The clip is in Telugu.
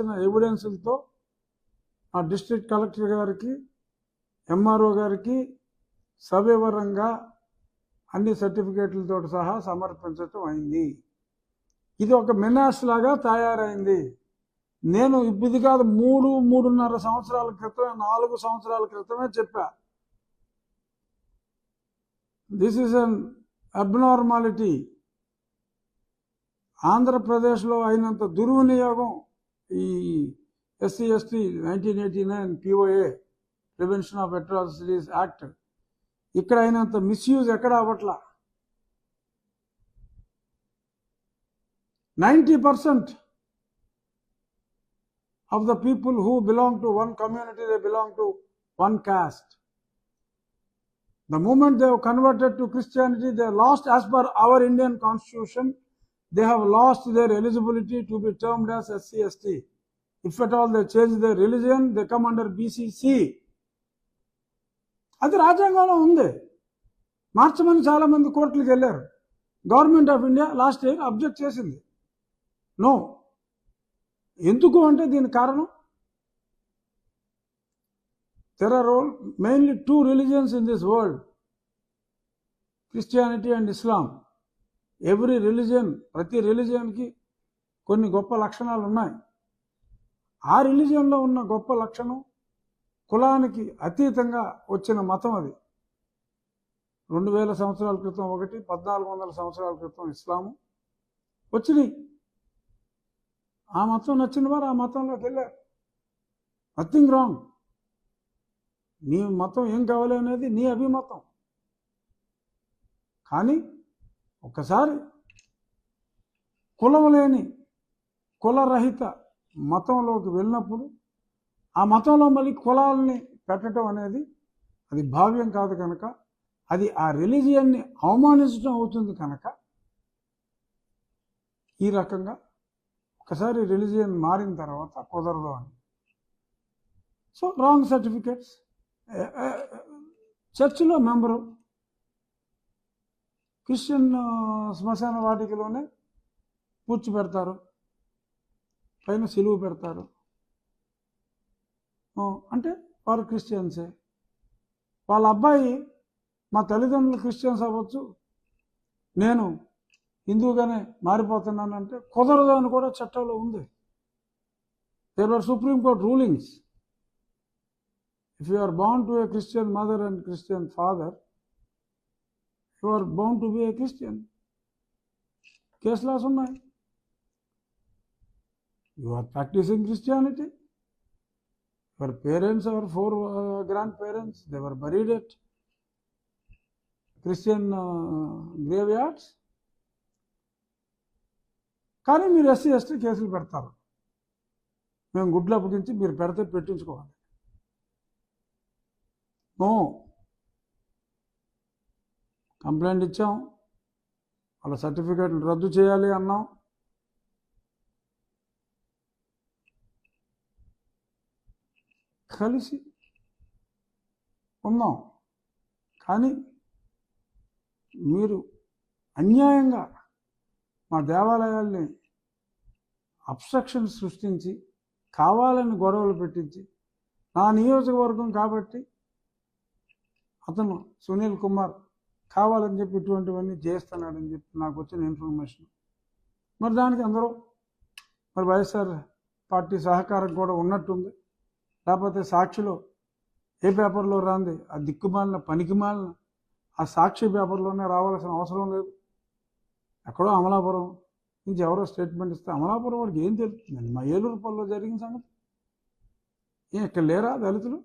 రాసిన ఎవిడెన్సులతో ఆ డిస్ట్రిక్ట్ కలెక్టర్ గారికి ఎంఆర్ఓ గారికి సవివరంగా అన్ని సర్టిఫికేట్లతో సహా సమర్పించటం అయింది. ఇది ఒక మినాస్ లాగా తయారైంది. నేను ఇప్పుడు కాదు మూడు మూడున్నర సంవత్సరాల క్రితమే నాలుగు సంవత్సరాల క్రితమే చెప్పా. దిస్ ఈజ్ అన్ అబ్నార్మాలిటీ ఆంధ్రప్రదేశ్లో అయినంత దుర్వినియోగం ఈ SC ST nineteen eighty nine POA prevention of atrocities act ఇక్కడ అయినంత మిస్యూజ్ ఎక్కడ అవ్వట్లా ninety percent of the people who belong to one community, they belong to one caste. The moment they have converted to Christianity, they have lost, as per our Indian constitution, they have lost their eligibility to be termed as SC, If at all they change the religion they come under BCC అది రాజ్యాంగంలో ఉంది. మార్చమని చాలా మంది కోర్టులకు వెళ్ళారు. Government of India last year object చేసింది. నో ఎందుకు అంటే దీని కారణం? There are mainly two religions in this world Christianity and Islam every religion ప్రతి రిలీజియన్కి కొన్ని గొప్ప లక్షణాలు ఉన్నాయి. ఆ రిలీజియన్లో ఉన్న గొప్ప లక్షణం కులానికి అతీతంగా వచ్చిన మతం అది. రెండు వేల సంవత్సరాల క్రితం ఒకటి పద్నాలుగు వందల సంవత్సరాల క్రితం ఇస్లాము వచ్చినాయి. ఆ మతం నచ్చిన వారు ఆ మతంలోకి వెళ్ళారు. నథింగ్ రాంగ్ నీ మతం ఏం కావాలి అనేది నీ అభిమతం. కానీ ఒకసారి కులం లేని కులరహిత మతంలోకి వెళ్ళినప్పుడు ఆ మతంలో మళ్ళీ కులాలని పెట్టడం అనేది అది భావ్యం కాదు కనుక అది ఆ రిలీజియన్ని అవమానించడం అవుతుంది కనుక ఈ రకంగా ఒకసారి రిలీజియన్ మారిన తర్వాత కుదరదు అని. So wrong certificates. చర్చిలో మెంబరు క్రిస్టియన్ శ్మశాన వాటికలోనే పూడ్చి పెడతారు పైన సిలువు పెడతారు. అంటే వారు క్రిస్టియన్సే. వాళ్ళ అబ్బాయి మా తల్లిదండ్రులు క్రిస్టియన్స్ అవ్వచ్చు నేను హిందువుగానే మారిపోతున్నానంటే కుదరదు అని కూడా చట్టంలో ఉంది. There are supreme court rulings if you are bound to a Christian mother and Christian father you are bound to be a Christian case laws ఉన్నాయి. You are practising Christianity your parents our four grandparents they were buried at Christian graveyards కానీ మీరు ఎస్సీ ఎస్టీ కేసులు పెడతారు. మేము గుడ్లు అప్పగించి మీరు పెడితే పెట్టించుకోవాలి. కంప్లైంట్ ఇచ్చాం. వాళ్ళ సర్టిఫికేట్లు రద్దు చేయాలి అన్నాం. కలిసి ఉన్నాం. కానీ మీరు అన్యాయంగా మా దేవాలయాల్ని అబ్స్ట్రక్షన్ సృష్టించి కావాలని గొడవలు పెట్టించి నా నియోజకవర్గం కాబట్టి అతను సునీల్ కుమార్ కావాలని చెప్పి ఇటువంటివన్నీ చేస్తున్నాడని చెప్పి నాకు వచ్చిన ఇన్ఫర్మేషన్. మరి దానికి అందరూ మరి వైఎస్ఆర్ పార్టీ సహకారం కూడా ఉన్నట్టుంది. లేకపోతే సాక్షిలో ఏ పేపర్లో రాంది? ఆ దిక్కుమాలిన పనికిమాలిన ఆ సాక్షి పేపర్లోనే రావాల్సిన అవసరం లేదు. ఎక్కడో అమలాపురం నుంచి ఎవరో స్టేట్మెంట్ ఇస్తే అమలాపురం వాడికి ఏం తెలుస్తుందండి? మా ఏలూరు పనిలో జరిగిన సంగతి? ఏం ఇక్కడ లేరా దళితులు?